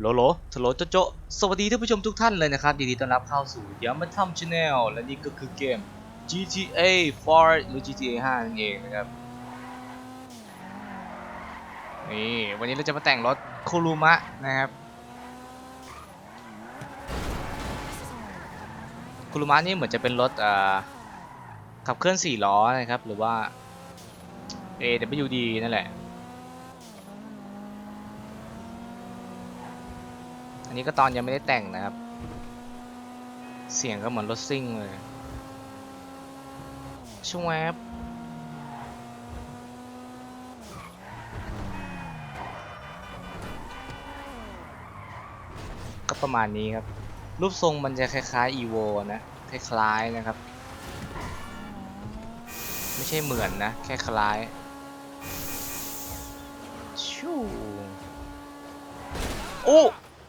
โลโลทโลโจโจ สวัสดีท่านผู้ชมทุกท่านเลยนะครับยินดีต้อนรับเข้าสู่ยามาทำชาแนลและนี่ก็คือเกม GTA 4 หรือ GTA 5นั่นเองนะครับ นี่วันนี้เราจะมาแต่งรถคูรุมะนะครับคูรุมะนี่เหมือนจะเป็นรถอ่าขับเคลื่อน 4 ล้อนะครับ หรือว่า AWD นั่นแหละ นี้ก็ตอนยังไม่ได้แต่งนะครับ เสียงก็เหมือนรถซิ่งเลยชวบก็ประมาณนี้ครับ รูปทรงมันจะคล้ายๆ EVO นะ คล้ายๆนะครับ ไม่ใช่เหมือนนะ แค่คล้ายชูโอ้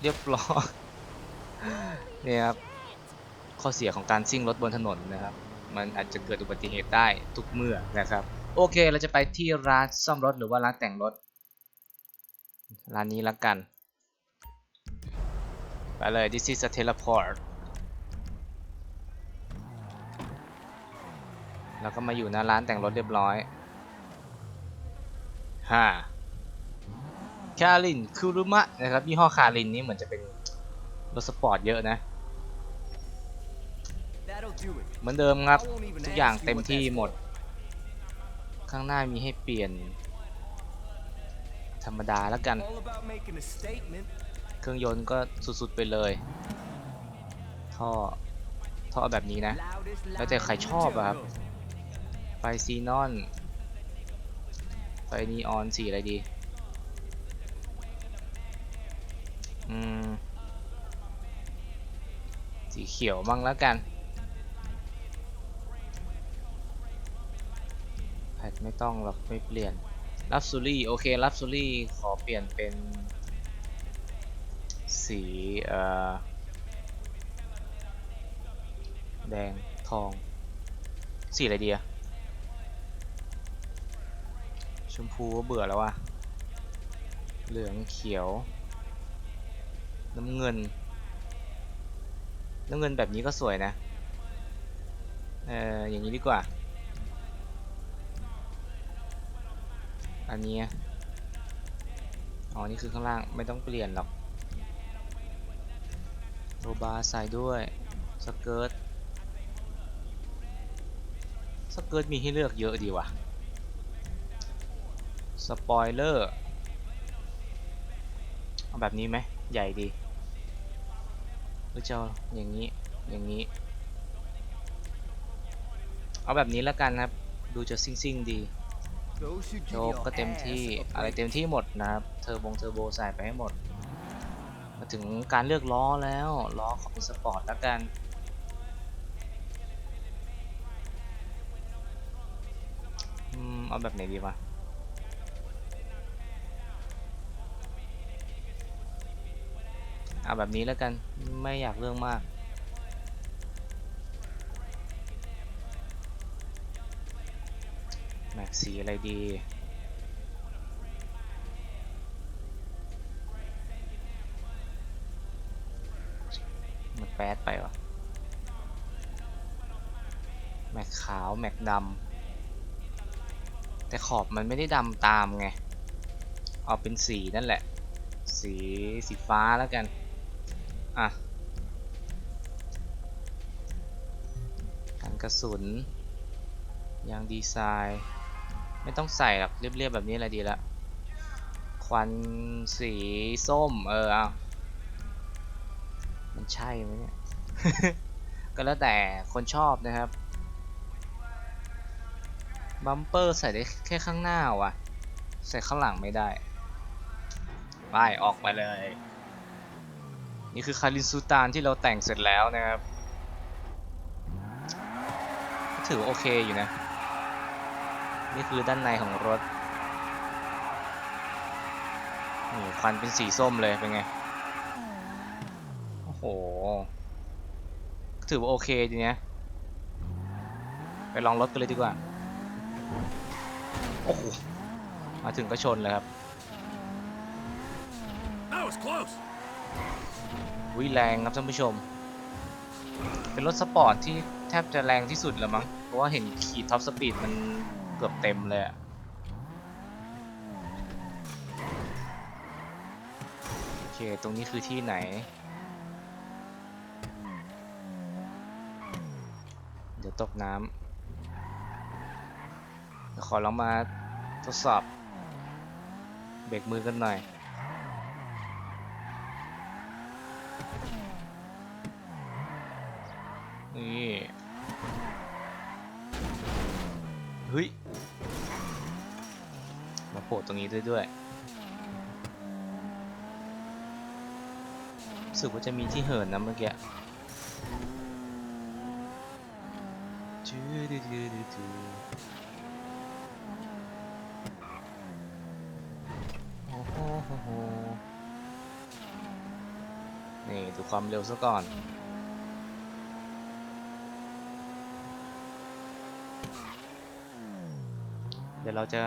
เรียบร้อยเนี่ยครับข้อเสียของการซิ่งรถบนถนนนะครับ มันอาจจะเกิดอุบัติเหตุได้ทุกเมื่อนะครับ โอเคเราจะไปที่ร้านซ่อมรถหรือว่าร้านแต่งรถ ร้านนี้ละกัน ไปเลย this is a teleport แล้วก็มาอยู่หน้าร้านแต่งรถเรียบร้อยฮ่า คารินคูรุมะนะครับยี่ห้อคารินนี่เหมือนจะเป็นรถสปอร์ตเยอะนะ That'll do it. เหมือนเดิมครับ I won't even ทุกอย่าง ask you เต็ม what ที่ that's หมด ข้างหน้ามีให้เปลี่ยน ธรรมดาแล้วกัน All about making a statement. เครื่องยนต์ก็สุดๆไปเลย ท่อ ท่อแบบนี้นะ Loudest แล้วแต่ใคร line in ชอบอะครับ jungle. ไฟซีนอน ไฟนีออนสีอะไรดี อืม สีเขียวบ้างแล้วกัน แพทไม่ต้องหรอกไม่เปลี่ยนรับซูรี่โอเครับซูรี่ขอเปลี่ยนเป็น สีเอ่อแดงทอง สีอะไรดีอะชมพูก็เบื่อแล้วอะเหลืองเขียว น้ำเงิน น้ำเงินแบบนี้ก็สวยนะ เอออย่างนี้ดีกว่า อันนี้ อ๋อ นี่คือข้างล่างไม่ต้องเปลี่ยนหรอกโรบาใส่ด้วย สเกิร์ต สเกิร์ตมีให้เลือกเยอะดีว่ะ สปอยเลอร์ เอาแบบนี้ไหม ใหญ่ดีหรือจะอาอย่างนี้อย่างนี้ เอาแบบนี้แล้วกันครับ ดูจะซิ่งซิ่งๆดีโช give ค your ก็เต็มที่อะไรเต็มที่หมดนะครับ เทอร์โบงเทอร์โบใส่ไปให้หมด มาถึงการเลือกล้อแล้วล้อขอเป็นสปอร์ตแล้วกันอืมเอาแบบไหนดีวะ เอาแบบนี้แล้วกันไม่อยากเรื่องมากแม็กสีอะไรดีมันแปดไปวะแม็กขาว แม็กดำแต่ขอบมันไม่ได้ดำตามไง เอาเป็นสีนั่นแหละ สีสีฟ้าแล้วกัน อะกันกระสุน ยางดีไซน์ ไม่ต้องใส่หรอกเรียบๆแบบนี้แหละดีละ ควันสีส้ม เออเอามันใช่ไหมเนี่ย ก็แล้วแต่คนชอบนะครับบัมเปอร์ใส่ได้แค่ข้างหน้าว่ะ ใส่ข้างหลังไม่ได้ ไป ออกไปเลย นี่คือคารินซูตานที่เราแต่งเสร็จแล้วนะครับก็ถือว่าโอเคอยู่นะ นี่คือด้านในของรถนี่ควันเป็นสีส้มเลยเป็นไง โอ้โห ถือว่าโอเคดีนะไปลองรถกันเลยดีกว่า โอ้โห มาถึงก็ชนเลยครับ That was close. วิแรงครับท่านผู้ชม เป็นรถสปอร์ตที่แทบจะแรงที่สุดแล้วมั้ง เพราะว่าเห็นขีดท็อปสปีดมันเกือบเต็มเลยอะโอเค ตรงนี้คือที่ไหน เดี๋ยวตกน้ำขอลองมาทดสอบเบรกมือกันหน่อย นี่เฮ้ย มาโผล่ตรงนี้ด้วยด้วยรู้สึกว่าจะมีที่เหินนะเมื่อกี้จูดูดูดูดูโอ้โห นี่ดูความเร็วซะก่อน เดี๋ยวเราจะ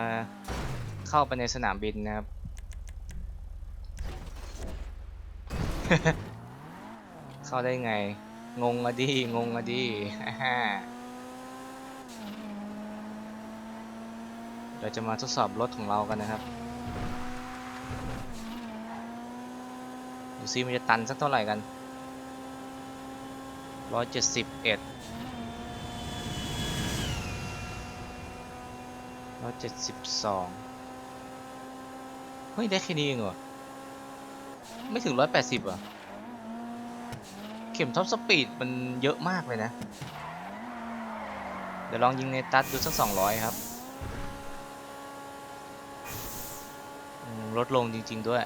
เข้าไปในสนามบินนะครับ เข้าได้ไง งงอะดิงงอะดิเราจะมาทดสอบรถของเรากันนะครับ ดูซิมันจะตันสักเท่าไหร่กันร้อยเจ็ดสิบเอ็ดร้อยเจ็ดสิบสองเฮ้ย ได้แค่นี้เองเหรอ ไม่ถึงร้อยแปดสิบอะ เข็มท็อปสปีดมันเยอะมากเลยนะ เดี๋ยวลองยิงในตัดดูสักสองร้อยครับ ลดลงจริง ๆ ด้วย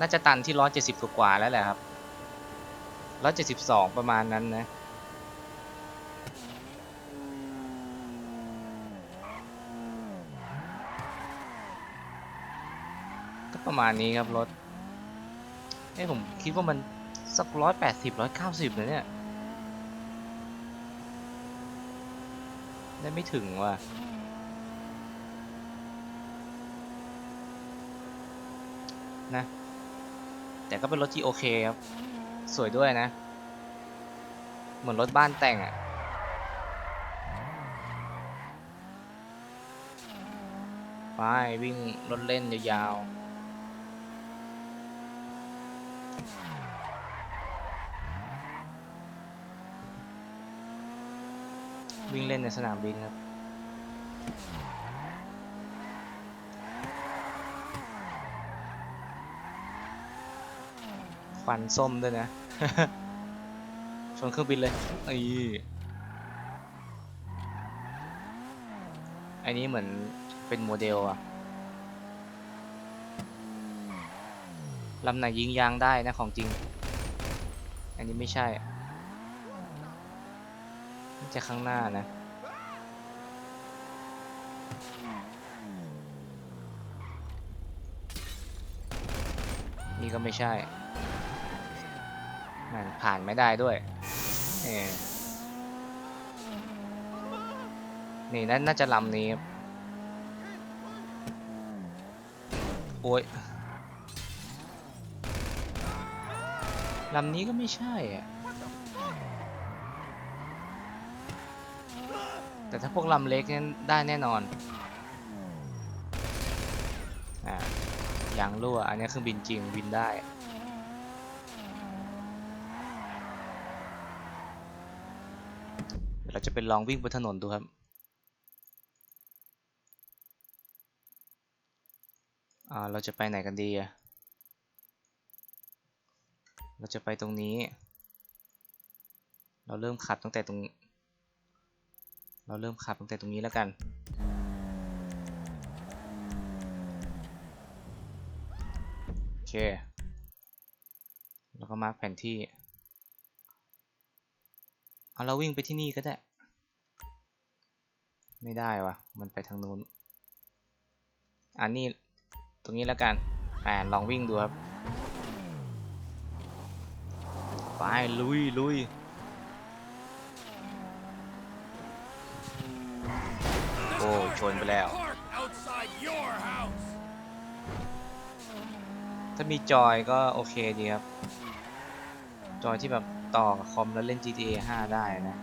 น่าจะตันที่ร้อยเจ็ดสิบกว่าแล้วแหละครับร้อยเจ็ดสิบสองประมาณนั้นนะ ก็ประมาณนี้ครับรถเอ้ยผมคิดว่ามันสักร้อยแปดสิบร้อยเก้าสิบเลยเนี่ย ได้ไม่ถึงว่ะนะ แต่ก็เป็นรถที่โอเคครับ สวยด้วยนะ เหมือนรถบ้านแต่งอะ่ะไปวิ่งรถเล่นยาวๆ วิ่งเล่นในสนามบินครับ ควันส้มด้วยนะ ชนเครื่องบินเลยไอ้อันนี้เหมือนเป็นโมเดลอะลำไหนยิงยางได้นะของจริง อันนี้ไม่ใช่จะข้างหน้านะ นี่ก็ไม่ใช่ ผ่านไม่ได้ด้วยเออนี่นั่นน่าจะลำนี้ครับโอ้ยลำนี้ก็ไม่ใช่อะแต่ถ้าพวกลำเล็กนั้นได้แน่นอน อ่ายางรั่ว อันนี้เครื่องบินจริงบินได้ เดี๋ยวเราจะไปลองวิ่งบนถนนดูครับ อ่า เราจะไปไหนกันดีอะเราจะไปตรงนี้ เราเริ่มขับตั้งแต่ตรง เราเริ่มขับตั้งแต่ตรงนี้แล้วกัน โอเค แล้วก็มาร์กแผนที่เอาเราวิ่งไปที่นี่ก็ได้ ไม่ได้วะมันไปทางนู้น อันนี้ตรงนี้แล้วกันอ่าลองวิ่งดูครับ ไป ลุยลุยโอ้ชนไปแล้ว ถ้ามีจอยก็โอเคดีครับ จอยที่แบบต่อกับคอมแล้วเล่น GTA 5 ได้นะ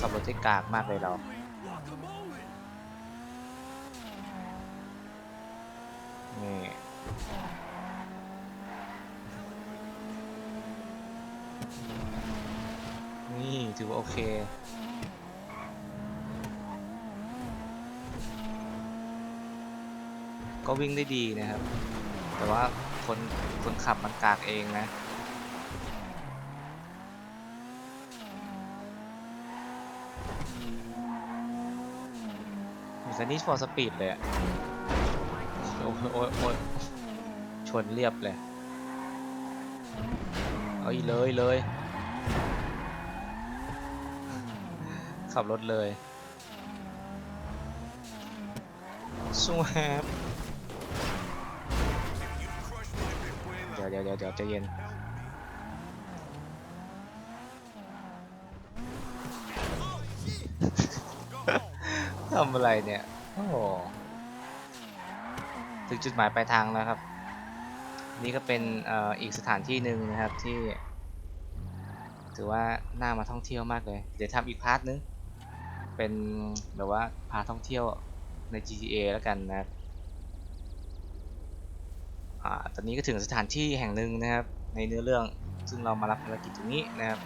ขับรถที่กากมากเลยเรา นี่นี่ถือว่าโอเค ก็วิ่งได้ดีนะครับ แต่ว่าคนคนขับมันกากเองนะ มีคันนี้ฟอร์สปีดเลยอะโอ้ยโอ้ยโอ้ยชนเรียบเลย เอาอีเลยเลย ขับรถเลยสวบเดี๋ยวเดี๋ยวเดี๋ยวเดี๋ยวใจเย็น ทำอะไรเนี่ย โอ้โห ถึงจุดหมายปลายทางแล้วครับ นี่ก็เป็นอ,อ,อีกสถานที่หนึ่งนะครับที่ ถือว่าน่ามาท่องเที่ยวมากเลย เดี๋ยวทำอีกพาร์ทนึง เป็นแบบว่าพาท่องเที่ยวใน GTA แล้วกันนะครับอตอนนี้ก็ถึงสถานที่แห่งหนึ่งนะครับ ในเนื้อเรื่องซึ่งเรามารับภารกิจตรงนี้นะครับ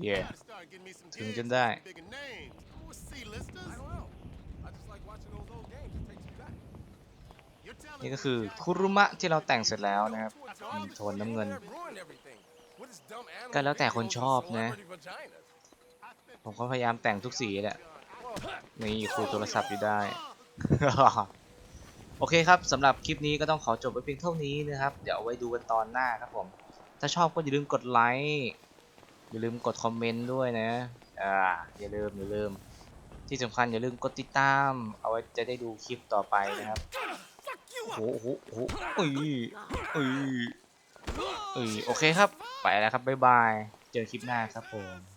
เย่ถึงจนได้ นี่ก็คือคุรุมะที่เราแต่งเสร็จแล้วนะครับโทนน้ำเงิน ก็แล้วแต่คนชอบนะ ผมก็พยายามแต่งทุกสีแหละ นี่คุยโทรศัพท์อยู่ได้ โอเคครับสำหรับคลิปนี้ก็ต้องขอจบไว้เพียงเท่านี้นะครับ เดี๋ยวไว้ดูกันตอนหน้าครับผม ถ้าชอบก็อย่าลืมกดไลค์ อย่าลืมกดคอมเมนต์ด้วยนะ อ่า อย่าลืมอย่าลืม ที่สำคัญอย่าลืมกดติดตาม เอาไว้จะได้ดูคลิปต่อไปนะครับโอ้โหโอ้โหโอ้โหเอ้ยเอ้ยเอ้ยโอเคครับ ไปแล้วครับ บ๊ายบาย เจอคลิปหน้าครับผม